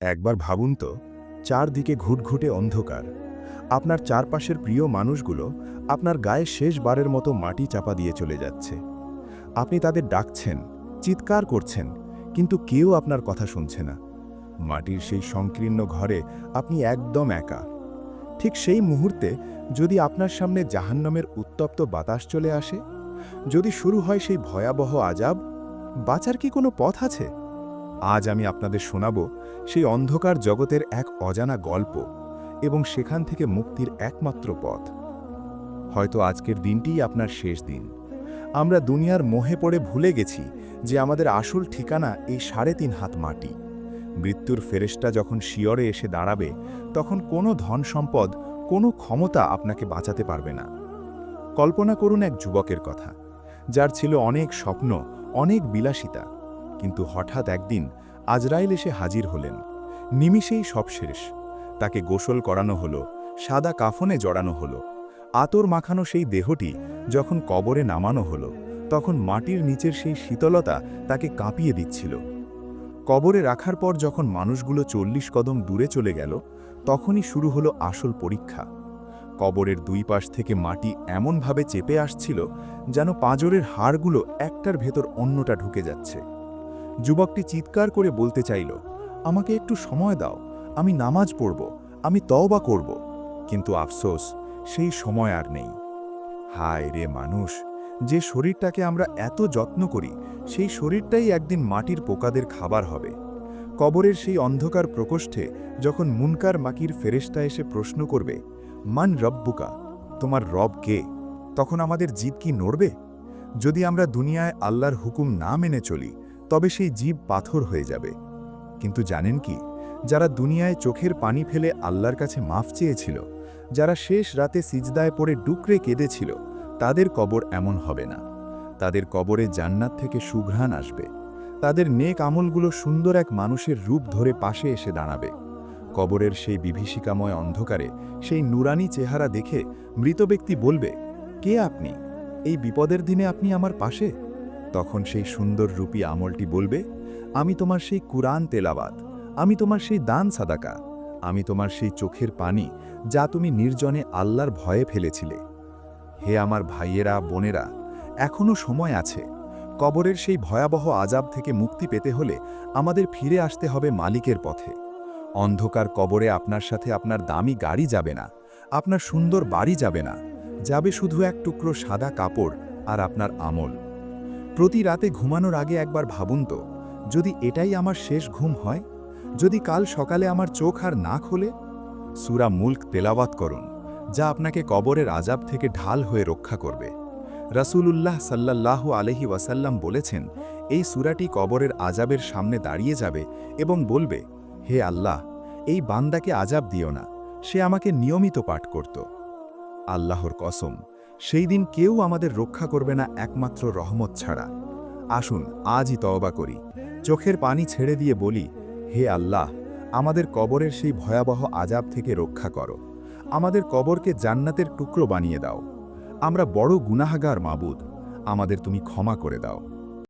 একবার ভাবুন তো, চারদিকে ঘুটঘুটে অন্ধকার। আপনার চারপাশের প্রিয় মানুষগুলো আপনার গায়ে শেষবারের মতো মাটি চাপা দিয়ে চলে যাচ্ছে। আপনি তাদের ডাকছেন, চিৎকার করছেন, কিন্তু কেউ আপনার কথা শুনছে না। মাটির সেই সংকীর্ণ ঘরে আপনি একদম একা। ঠিক সেই মুহূর্তে যদি আপনার সামনে জাহান্নামের উত্তপ্ত বাতাস চলে আসে, যদি শুরু হয় সেই ভয়াবহ আজাব, বাঁচার কি কোনো পথ আছে? আজ আমি আপনাদের শোনাব সেই অন্ধকার জগতের এক অজানা গল্প এবং সেখান থেকে মুক্তির একমাত্র পথ। হয়তো আজকের দিনটিই আপনার শেষ দিন। আমরা দুনিয়ার মোহে পড়ে ভুলে গেছি যে আমাদের আসল ঠিকানা এই সাড়ে তিন হাত মাটি। মৃত্যুর ফেরেশটা যখন শিয়রে এসে দাঁড়াবে, তখন কোনো ধন সম্পদ, কোনো ক্ষমতা আপনাকে বাঁচাতে পারবে না। কল্পনা করুন এক যুবকের কথা, যার ছিল অনেক স্বপ্ন, অনেক বিলাসিতা। কিন্তু হঠাৎ একদিন আজরাইল এসে হাজির হলেন। নিমিষেই সব শেষ। তাকে গোসল করানো হলো, সাদা কাফনে জড়ানো হলো। আতর মাখানো সেই দেহটি যখন কবরে নামানো হলো, তখন মাটির নিচের সেই শীতলতা তাকে কাঁপিয়ে দিচ্ছিল। কবরে রাখার পর যখন মানুষগুলো চল্লিশ কদম দূরে চলে গেল, তখনই শুরু হলো আসল পরীক্ষা। কবরের দুই পাশ থেকে মাটি এমনভাবে চেপে আসছিল যেন পাঁজরের হাড়গুলো একটার ভেতর অন্যটা ঢুকে যাচ্ছে। যুবকটি চিৎকার করে বলতে চাইল, আমাকে একটু সময় দাও, আমি নামাজ পড়ব, আমি তওবা করব। কিন্তু আফসোস, সেই সময় আর নেই। হায় রে মানুষ, যে শরীরটাকে আমরা এত যত্ন করি, সেই শরীরটাই একদিন মাটির পোকাদের খাবার হবে। কবরের সেই অন্ধকার প্রকোষ্ঠে যখন মুনকার মাকির ফেরেশতা এসে প্রশ্ন করবে, মান রব্বুকা, তোমার রব কে? তখন আমাদের জীব কি নড়বে? যদি আমরা দুনিয়ায় আল্লাহর হুকুম না মেনে চলি তবে সেই জীব পাথর হয়ে যাবে। কিন্তু জানেন কি, যারা দুনিয়ায় চোখের পানি ফেলে আল্লাহর কাছে মাফ চেয়েছিল, যারা শেষ রাতে সিজদায় পড়ে ডুকরে কেঁদেছিল, তাদের কবর এমন হবে না। তাদের কবরে জান্নাত থেকে সুঘ্রাণ আসবে। তাদের নেক আমলগুলো সুন্দর এক মানুষের রূপ ধরে পাশে এসে দাঁড়াবে। কবরের সেই বিভীষিকাময় অন্ধকারে সেই নুরানি চেহারা দেখে মৃত ব্যক্তি বলবে, কে আপনি? এই বিপদের দিনে আপনি আমার পাশে? তখন সেই সুন্দর রূপী আমলটি বলবে, আমি তোমার সেই কুরআন তেলাবাত আমি তোমার সেই দান সাদাকা, আমি তোমার সেই চোখের পানি যা তুমি নির্জনে আল্লাহর ভয়ে ফেলেছিলে। হে আমার ভাইয়েরা, বোনেরা এখনও সময় আছে। কবরের সেই ভয়াবহ আজাব থেকে মুক্তি পেতে হলে আমাদের ফিরে আসতে হবে মালিকের পথে। অন্ধকার কবরে আপনার সাথে আপনার দামি গাড়ি যাবে না, আপনার সুন্দর বাড়ি যাবে না, যাবে শুধু এক টুকরো সাদা কাপড় আর আপনার আমল। প্রতি রাতে ঘুমানোর আগে একবার ভাবুন তো, যদি এটাই আমার শেষ ঘুম হয়, যদি কাল সকালে আমার চোখ আর না খোলে? সুরা মুল্ক তেলাওয়াত করুন, যা আপনাকে কবরের আজাব থেকে ঢাল হয়ে রক্ষা করবে। রাসূলুল্লাহ সাল্লাল্লাহু আলহি ওয়াসাল্লাম বলেছেন, এই সুরাটি কবরের আজাবের সামনে দাঁড়িয়ে যাবে এবং বলবে, হে আল্লাহ, এই বান্দাকে আজাব দিও না, সে আমাকে নিয়মিত পাঠ করত। আল্লাহর কসম সেই দিন কেউ আমাদের রক্ষা করবে না একমাত্র রহমত ছাড়া। আসুন, আজই তওবা করি। চোখের পানি ছেড়ে দিয়ে বলি, হে আল্লাহ, আমাদের কবরের সেই ভয়াবহ আজাব থেকে রক্ষা করো। আমাদের কবরকে জান্নাতের টুকরো বানিয়ে দাও। আমরা বড় গুনাহাগার মাবুদ। আমাদের তুমি ক্ষমা করে দাও।